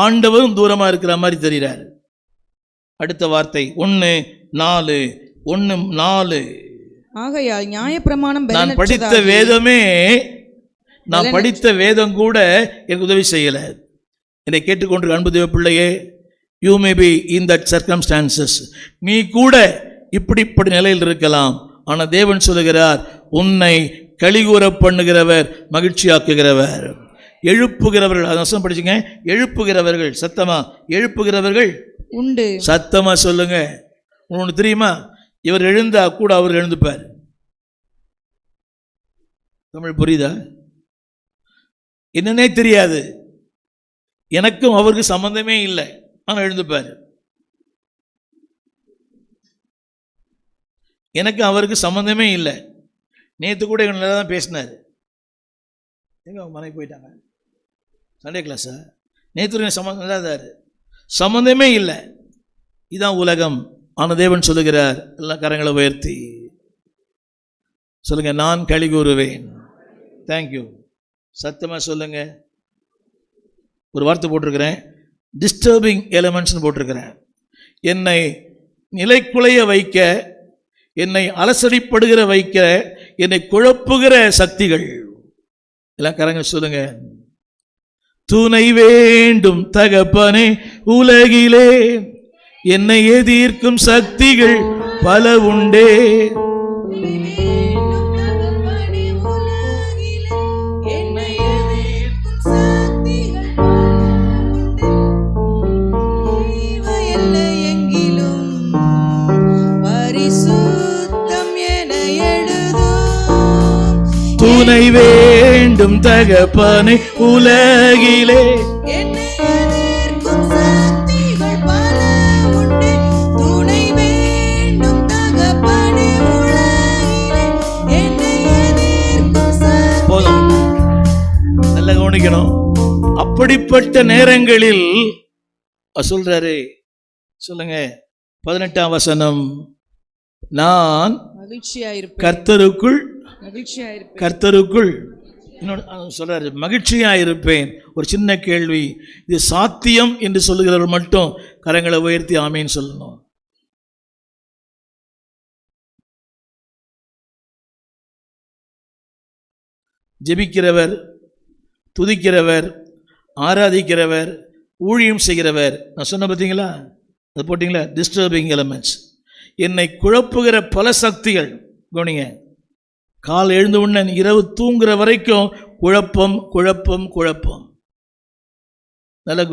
ஆண்டவரும் தூரமா இருக்கிற மாதிரி தெரிகிறார் அடுத்த வார்த்தை ஒன்று நாலு ஒன்று நாலு. ஆகையால் நியாயப்பிரமாணம் நான் படித்த வேதமே நான் படித்த வேதம் கூட எனக்கு உதவி செய்யல. என்னை கேட்டுக்கொண்டிருக்க அன்பு தேவ பிள்ளையே you may be in that circumstances நீ கூட இப்படிப்பட்ட நிலையில் இருக்கலாம். ஆனால் தேவன் சொல்லுகிறார் உன்னை கலிகூற பண்ணுகிறவர் மகிழ்ச்சியாக்குகிறவர். எழுப்புகிறவர்கள் வசனம் படிச்சுங்க. எழுப்புகிறவர்கள் சத்தமா? எழுப்புகிறவர்கள். உண்டு. சத்தமா சொல்லுங்க. உனக்கு தெரியுமா? இவர் எழுந்தா கூட அவர் எழுந்துப்பார். தமிழ் புரியுதா? என்னன்னே தெரியாது. எனக்கும் அவருக்கு சம்பந்தமே இல்லை. ஆனால் எழுந்துப்பார். எனக்கு அவருக்கு சம்பந்தமே இல்லை. நேற்று கூட நல்லா தான் பேசினார். எங்க அவங்க மனைவி போயிட்டாங்க? சண்டே கிளாஸா நேற்று சம்மந்தம் இல்லாதாரு சம்மந்தமே இல்லை. இதான் உலகம். ஆன தேவன் சொல்லுகிறார் எல்லா கரங்களை உயர்த்தி. சொல்லுங்க நான் கழி கூறுவேன். தேங்க்யூ சத்தியமாக சொல்லுங்க. ஒரு வார்த்தை போட்டிருக்கிறேன். டிஸ்டர்பிங் எலிமெண்ட்ஸ்னு போட்டிருக்கிறேன். என்னை நிலைக்குலைய வைக்க என்னை அலசடிப்படுகிற வைக்க என்னை குழப்புகிற சக்திகள். எல்லாம் கரங்க சொல்லுங்கள் துணை வேண்டும் தகப்பனே உலகிலே. என்னை எதிர்க்கும் சக்திகள் பல உண்டே. துணை வேண்டும் தகப்பனே உலகிலே. நல்லா கவனிக்கணும். அப்படிப்பட்ட நேரங்களில் சொல்றாரு. சொல்லுங்க. பதினெட்டாம் வசனம். நான் மகிழ்ச்சியாயிருப்பேன். கர்த்தருக்குள் கர்த்தருக்குள் இன்னொன்று சொல்கிறாரு மகிழ்ச்சியாக இருப்பேன். ஒரு சின்ன கேள்வி இது சாத்தியம் என்று சொல்லுகிறவர் மட்டும் கரங்களை உயர்த்தி ஆமேன்னு சொல்லணும். ஜெபிக்கிறவர் துதிக்கிறவர் ஆராதிக்கிறவர் ஊழியம் செய்கிறவர். நான் சொன்ன பார்த்தீங்களா? அது போட்டிங்களா? டிஸ்டர்பிங் எலமெண்ட்ஸ் என்னை குழப்புகிற பல சக்திகள். கவனிங்க. கால் எழுந்த உடனே இரவு தூங்குற வரைக்கும் குழப்பம் குழப்பம் குழப்பம். நல்ல